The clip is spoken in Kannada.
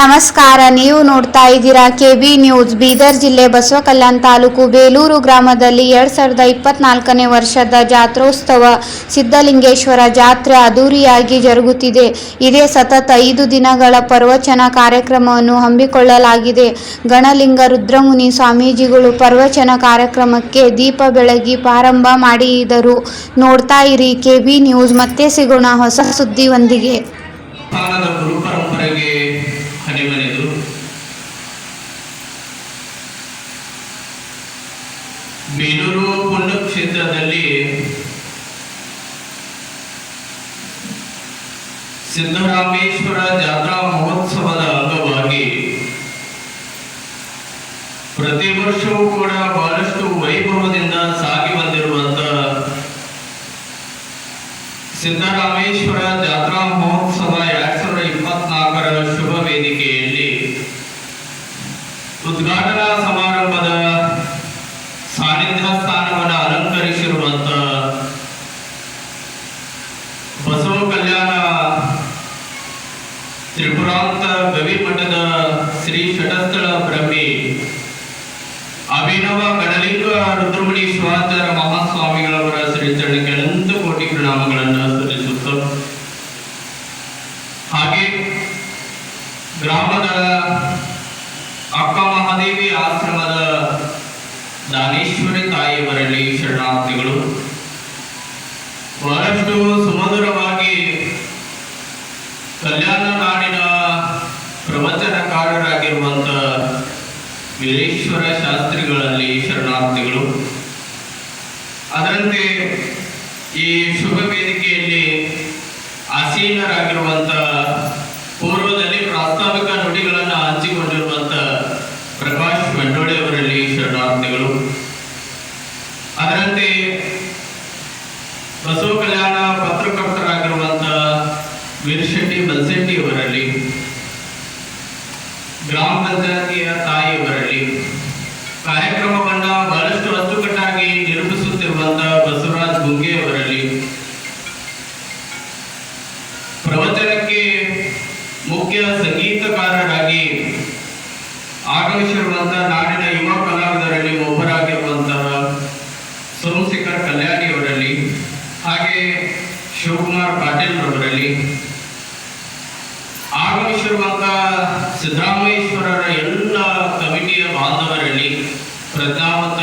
ನಮಸ್ಕಾರ. ನೀವು ನೋಡ್ತಾ ಇದ್ದೀರಾ ಕೆ ಬಿ ನ್ಯೂಸ್. ಬೀದರ್ ಜಿಲ್ಲೆ ಬಸವ ಕಲ್ಯಾಣ ತಾಲೂಕು ಬೇಲೂರು ಗ್ರಾಮದಲ್ಲಿ ಎರಡ್ ಸಾವಿರದ ಇಪ್ಪತ್ನಾಲ್ಕನೇ ವರ್ಷದ ಜಾತ್ರೋತ್ಸವ ಸಿದ್ಧಲಿಂಗೇಶ್ವರ ಜಾತ್ರೆ ಅದ್ದೂರಿಯಾಗಿ ಜರುಗುತ್ತಿದೆ. ಇದೇ ಸತತ ಐದು ದಿನಗಳ ಪ್ರವಚನ ಕಾರ್ಯಕ್ರಮವನ್ನು ಹಮ್ಮಿಕೊಳ್ಳಲಾಗಿದೆ. ಗಣಲಿಂಗ ರುದ್ರಮುನಿ ಸ್ವಾಮೀಜಿಗಳು ಪ್ರವಚನ ಕಾರ್ಯಕ್ರಮಕ್ಕೆ ದೀಪ ಬೆಳಗಿ ಪ್ರಾರಂಭ ಮಾಡಿದರು. ನೋಡ್ತಾ ಇರಿ ಕೆ ಬಿ ನ್ಯೂಸ್. ಮತ್ತೆ ಸಿಗೋಣ ಹೊಸ ಸುದ್ದಿಯೊಂದಿಗೆ ಹನಿಮನೆದು ಬೇಲೂರು ಪುಣ್ಯಕ್ಷೇತ್ರದಲ್ಲಿ ಸಿದ್ದರಾಮೇಶ್ವರ ಜಾತ್ರಾ ಮಹೋತ್ಸವದ ಅಂಗವಾಗಿ ಪ್ರತಿ ವರ್ಷವೂ ಕೂಡ ಬಹಳಷ್ಟು ವೈಭವದಿಂದ ಸಾಗಿ ಬಂದಿರುವಂತ ಸಿದ್ದರಾಮೇಶ್ವರ ಜಾತ್ರಾ ಮಹೋತ್ಸವ ಎರಡ್ ಸಾವಿರದ ಇಪ್ಪತ್ನಾಲ್ಕರ ಶುಭ ವೇದಿಕೆಯಲ್ಲಿ ಉದ್ಘಾಟನಾ ಸಮಾರಂಭದ ಸಾನ್ನಿಧ್ಯ ಸ್ಥಾನವನ್ನು ಅಲಂಕರಿಸಿರುವಂತ ಬಸವ ಕಲ್ಯಾಣ ತ್ರಿಪುರಾಂತ ಗವಿಮಠದ ಶ್ರೀ ಷಟಸ್ಥಳ ಬ್ರಹ್ಮಿ ಅಭಿನವ ಗಣಲಿಂಗ ರುದ್ರಮುನಿ ಶಿವಾಚಾರ್ಯ ಮಹಾಸ್ವಾಮಿಗಳವರ ಶ್ರೀಚರಣಕ್ಕೆ ಅನಂತ ಕೋಟಿ ಪ್ರಣಾಮಗಳನ್ನು ಸಲ್ಲಿಸುತ್ತ ಹಾಗೆ ಗ್ರಾಮದ ಅಕ್ಕ ಮಹಾದೇವಿ ಆಶ್ರಮದ ದಾನೇಶ್ವರಿ ತಾಯಿಯವರಲ್ಲಿ ಶರಣಾರ್ಥಿಗಳು. ಬಹಳಷ್ಟು ಸುಮಧುರವಾಗಿ ಕಲ್ಯಾಣ ನಾಡಿನ ಪ್ರವಚನಕಾರರಾಗಿರುವಂತ ವೀರೇಶ್ವರ ಶಾಸ್ತ್ರಿಗಳಲ್ಲಿ ಶರಣಾರ್ಥಿಗಳು. ಅದರಂತೆ ಈ ಶುಭ ವೇದಿಕೆಯಲ್ಲಿ ಆಸೀನರಾಗಿರುವಂತ ಬಸವ ಕಲ್ಯಾಣ ಪತ್ರಕರ್ತರಾಗಿರುವಂತ ವೀರಶೆಟ್ಟಿ ಬಲ್ಸೆಟ್ಟಿ ಅವರಲ್ಲಿ, ಗ್ರಾಮ ಪಂಚಾಯತಿಯ ತಾಯಿಯವರಲ್ಲಿ ಕಾರ್ಯಕ್ರಮವನ್ನ ಬಹಳಷ್ಟು ಅಚ್ಚುಕಟ್ಟಾಗಿ ನಿರೂಪಿಸುತ್ತಿರುವಂತಹ ಬಸವರಾಜ್ ಗುಂಗೆ ಪ್ರವಚನಕ್ಕೆ ಮುಖ್ಯ ಸಂಗೀತಕಾರರಾಗಿ ಆಗಮಿಸಿರುವಂತಹ ನಾಡಿನ ಯುವ ಕಲಾವಿದರಲ್ಲಿ ಒಬ್ಬರಾಗಿರುವಂತಹ ಸೋಮಶೇಖರ್ ಕಲ್ಯಾಣಿ ಅವರಲ್ಲಿ ಹಾಗೆ ಶಿವಕುಮಾರ್ ಪಾಟೀಲ್ ರವರಲ್ಲಿ ಆಗಮಿಸಿರುವಂತಹ ಸಿದ್ದರಾಮೇಶ್ವರರ ಎಲ್ಲ ಕಮಿಟಿಯ ಬಾಂಧವರಲ್ಲಿ ಪ್ರಜ್ಞಾವಂತ